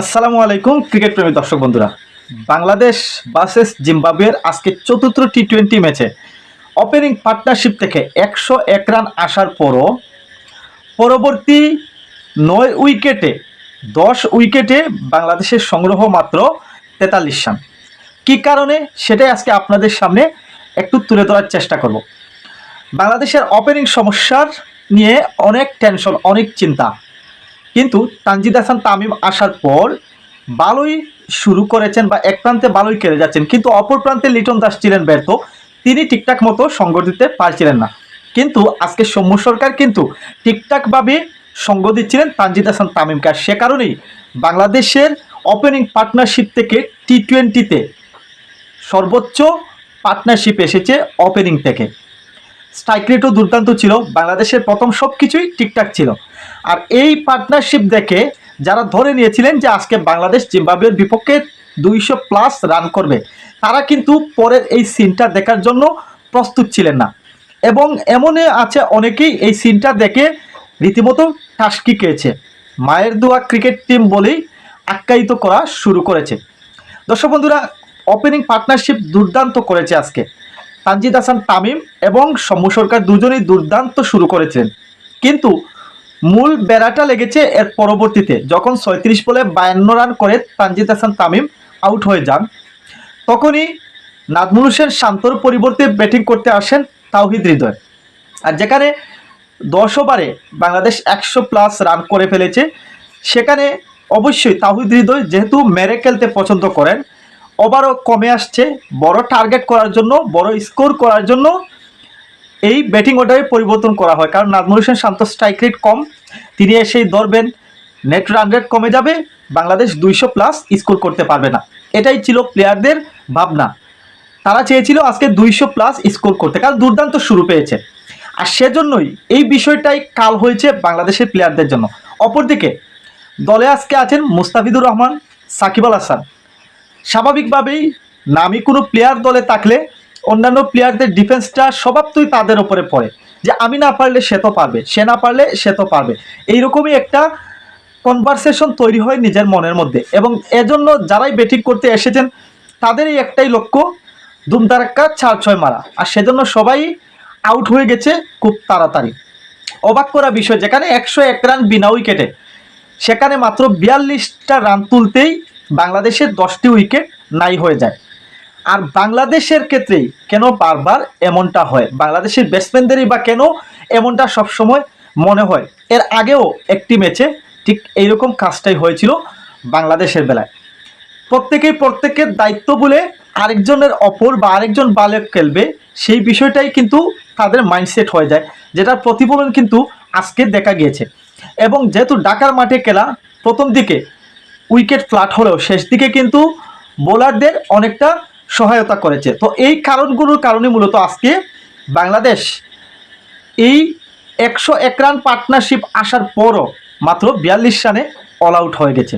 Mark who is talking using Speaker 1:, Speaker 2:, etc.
Speaker 1: আসসালামু আলাইকুম ক্রিকেট প্রেমী দর্শক বন্ধুরা। বাংলাদেশ ভার্সেস জিম্বাবুয়ের আজকে চতুর্থ টি টোয়েন্টি ম্যাচে ওপেনিং পার্টনারশিপ থেকে একশো এক রান আসার পরও পরবর্তী নয় উইকেটে, দশ উইকেটে বাংলাদেশের সংগ্রহ মাত্র তেতাল্লিশ রান। কী কারণে? সেটাই আজকে আপনাদের সামনে একটু তুলে ধরার চেষ্টা করব। বাংলাদেশের ওপেনিং সমস্যার নিয়ে অনেক টেনশন অনেক চিন্তা। কিন্তু তানজিদ হাসান তামিম আসার পর ভালোই শুরু করেছেন বা এক প্রান্তে ভালোই কেড়ে যাচ্ছেন। কিন্তু অপর প্রান্তে লিটন দাস ছিলেন ব্যর্থ। তিনি ঠিকঠাক মতো সঙ্গ দিতে পারছিলেন না। কিন্তু আজকে সৌম্য সরকার কিন্তু ঠিকঠাকভাবে সঙ্গ দিচ্ছিলেন তানজিদ হাসান তামিমকে। আর সে কারণেই বাংলাদেশের ওপেনিং পার্টনারশিপ থেকে টি টোয়েন্টিতে সর্বোচ্চ পার্টনারশিপ এসেছে ওপেনিং থেকে। স্ট্রাইক রেটও দুর্দান্ত ছিল। বাংলাদেশের প্রথম সব কিছুই ঠিকঠাক ছিল। আর এই পার্টনারশিপ দেখে যারা ধরে নিয়েছিলেন যে আজকে বাংলাদেশ জিম্বাবুয়ের বিপক্ষে দুইশো প্লাস রান করবে, তারা কিন্তু পরের এই সিনটা দেখার জন্য প্রস্তুত ছিলেন না। এবং এমনে আছে অনেকেই এই সিনটা দেখে রীতিমতো টাসকি খেয়েছে। মায়ের দোয়া ক্রিকেট টিম বলেই আখ্যায়িত করা শুরু করেছে। দর্শক বন্ধুরা ওপেনিং পার্টনারশিপ দুর্দান্ত করেছে আজকে। তানজিদ হাসান, তামিম এবং সৌম্য সরকার দুজনেই দুর্দান্ত শুরু করেছেন। কিন্তু মূল বেড়াটা লেগেছে এর পরবর্তীতে, যখন ছয়ত্রিশ বলে বায়ান্ন রান করে তানজিদ হাসান, তামিম আউট হয়ে যান। তখনই নাজমুল হোসেন শান্তর পরিবর্তে ব্যাটিং করতে আসেন তাওহিদ হৃদয়। আর যেখানে দশ ওভারে বাংলাদেশ একশো প্লাস রান করে ফেলেছে, সেখানে অবশ্যই তাহিদ হৃদয় যেহেতু মেরে খেলতে পছন্দ করেন ওভারও কমে আসছে। বড় টার্গেট করার জন্য, বড় স্কোর করার জন্য এই ব্যাটিং অর্ডারে পরিবর্তন করা হয়। কারণ নাজমুল হোসেন শান্ত স্ট্রাইক রেট কম। তিনি এসেই ধরবেন নেট রান রেট কমে যাবে, বাংলাদেশ দুইশো প্লাস স্কোর করতে পারবে না। এটাই ছিল প্লেয়ারদের ভাবনা। তারা চেয়েছিল আজকে দুইশো প্লাস স্কোর করতে। কারণ দুর্দান্ত শুরু পেয়েছে। আর সেজন্যই এই বিষয়টাই কাল হয়েছে বাংলাদেশের প্লেয়ারদের জন্য। অপরদিকে দলে আজকে আছেন মুস্তাফিদুর রহমান, সাকিব আল হাসান। স্বাভাবিকভাবেই নামি কোনো প্লেয়ার দলে থাকলে অন্যান্য প্লেয়ারদের ডিফেন্সটা স্বভাবতই তাদের ওপরে পড়ে। যে আমি না পারলে সে তো পারবে, সে না পারলে সে তো পারবে। এইরকমই একটা কনভারসেশন তৈরি হয় নিজের মনের মধ্যে। এবং এজন্য যারাই ব্যাটিং করতে এসেছেন, তাদেরই একটাই লক্ষ্য ধুমধারাক্কা চার ছয় মারা। আর সেজন্য সবাই আউট হয়ে গেছে খুব তাড়াতাড়ি। অবাক করা বিষয়, যেখানে একশো এক রান বিনা উইকেটে সেখানে মাত্র বিয়াল্লিশটা রান তুলতেই বাংলাদেশের দশটি উইকেট নাই হয়ে যায়। আর বাংলাদেশের ক্ষেত্রেই কেন বারবার এমনটা হয়? বাংলাদেশের ব্যাটসম্যানদেরই বা কেন এমনটা সবসময় মনে হয়? এর আগেও একটি ম্যাচে ঠিক এইরকম কাজটাই হয়েছিল বাংলাদেশের বেলায়। প্রত্যেকেই প্রত্যেকের দায়িত্ব বলে আরেকজনের অপর বা আরেকজন বালে খেলবে, সেই বিষয়টাই কিন্তু তাদের মাইন্ডসেট হয়ে যায়, যেটার প্রতিফলন কিন্তু আজকে দেখা গিয়েছে। এবং যেহেতু ঢাকার মাঠে খেলা প্রথম দিকে উইকেট ফ্ল্যাট হলেও শেষ দিকে কিন্তু বোলারদের অনেকটা সহায়তা করেছে। তো এই কারণগুলোর কারণে মূলত আজকে বাংলাদেশ এই একশো এক রান পার্টনারশিপ আসার পরও মাত্র বিয়াল্লিশ রানে অল আউট হয়ে গেছে।